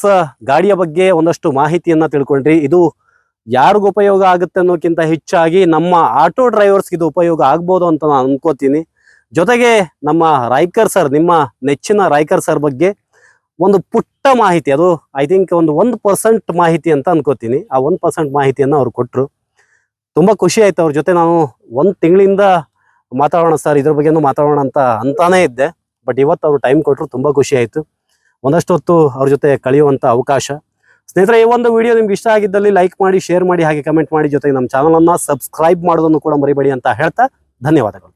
ಗಾಡಿಯ ಬಗ್ಗೆ ಒಂದಷ್ಟು ಮಾಹಿತಿಯನ್ನು ತಿಳ್ಕೊಂಡ್ರಿ. ಇದು ಯಾರಿಗೂ ಉಪಯೋಗ ಆಗುತ್ತೆ ಅನ್ನೋಕ್ಕಿಂತ ಹೆಚ್ಚಾಗಿ ನಮ್ಮ ಆಟೋ ಡ್ರೈವರ್ಸ್ ಇದು ಉಪಯೋಗ ಆಗ್ಬೋದು ಅಂತ ನಾನು ಅನ್ಕೋತೀನಿ. ಜೊತೆಗೆ ನಮ್ಮ ರಾಯ್ಕರ್ ಸರ್ ನಿಮ್ಮ ನೆಚ್ಚಿನ ರಾಯ್ಕರ್ ಸರ್ ಬಗ್ಗೆ ಒಂದು ಪುಟ್ಟ ಮಾಹಿತಿ, ಅದು ಐ ಥಿಂಕ್ ಒಂದು ಒಂದು ಪರ್ಸೆಂಟ್ ಮಾಹಿತಿ ಅಂತ ಅನ್ಕೋತೀನಿ. ಆ ಒಂದು ಪರ್ಸೆಂಟ್ ಮಾಹಿತಿಯನ್ನು ಅವ್ರು ಕೊಟ್ಟರು ತುಂಬ ಖುಷಿ ಆಯ್ತು ಅವ್ರ ಜೊತೆ ನಾನು ಒಂದು ತಿಂಗಳಿಂದ ಮಾತಾಡೋಣ ಸರ್ ಇದ್ರ ಬಗ್ಗೆನೂ ಮಾತಾಡೋಣ ಅಂತ ಅಂತಾನೆ ಇದ್ದೆ. ಬಟ್ ಇವತ್ತು ಅವರು ಟೈಮ್ ಕೊಟ್ಟರು ತುಂಬಾ ಖುಷಿ ಆಯಿತು. ಒಂದಷ್ಟು ಹೊತ್ತು ಅವ್ರ ಜೊತೆ ಕಳೆಯುವಂಥ ಅವಕಾಶ. ಸ್ನೇಹಿತರೆ, ಈ ಒಂದು ವಿಡಿಯೋ ನಿಮ್ಗೆ ಇಷ್ಟ ಆಗಿದ್ದಲ್ಲಿ ಲೈಕ್ ಮಾಡಿ ಶೇರ್ ಮಾಡಿ, ಹಾಗೆ ಕಮೆಂಟ್ ಮಾಡಿ ಜೊತೆಗೆ ನಮ್ಮ ಚಾನಲನ್ನು ಸಬ್ಸ್ಕ್ರೈಬ್ ಮಾಡೋದನ್ನು ಕೂಡ ಮರಿಬೇಡಿ ಅಂತ ಹೇಳ್ತಾ ಧನ್ಯವಾದಗಳು.